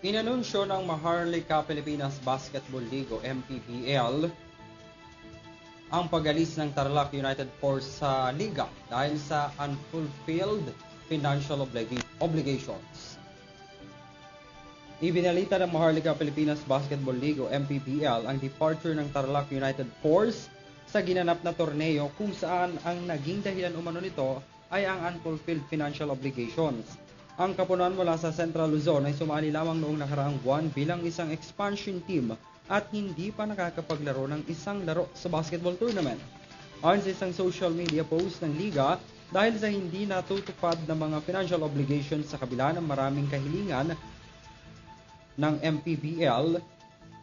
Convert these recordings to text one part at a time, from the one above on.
Inanunsyo ng Maharlika Pilipinas Basketball League o MPBL ang pag-alis ng Tarlac United Force sa liga dahil sa unfulfilled financial obligi- obligations. Ibinalita ng Maharlika Pilipinas Basketball League o MPBL ang departure ng Tarlac United Force sa ginanap na torneo kung saan ang naging dahilan umano nito ay ang unfulfilled financial obligations. Ang kapunuan mula sa Central Luzon ay sumali lamang noong nakaraang buwan bilang isang expansion team at hindi pa nakakapaglaro ng isang laro sa basketball tournament. Ayon sa isang social media post ng liga, dahil sa hindi natutupad ng mga financial obligations sa kabila ng maraming kahilingan ng MPBL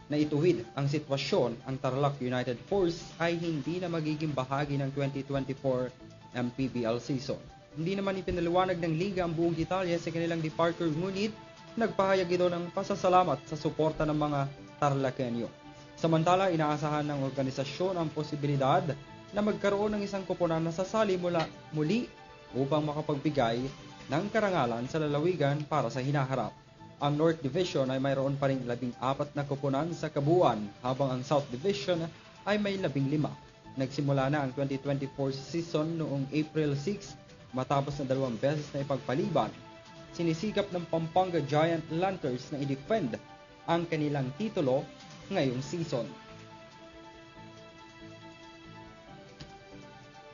na ituwid ang sitwasyon, ang Tarlac United Force ay hindi na magiging bahagi ng 2024 MPBL season. Hindi naman ipinaliwanag ng liga ang buong detalye sa kanilang departure ngunit nagpahayag ito ng pasasalamat sa suporta ng mga Tarlakenyo. Samantala, inaasahan ng organisasyon ang posibilidad na magkaroon ng isang koponan na sasali mula muli upang makapagbigay ng karangalan sa lalawigan para sa hinaharap. Ang North Division ay mayroon pa rin labing apat na koponan sa kabuuan habang ang South Division ay may labing lima. Nagsimula na ang 2024 season noong April 6 matapos na dalawang beses na ipagpaliban. Sinisikap ng Pampanga Giant Lanterns na i-defend ang kanilang titulo ngayong season.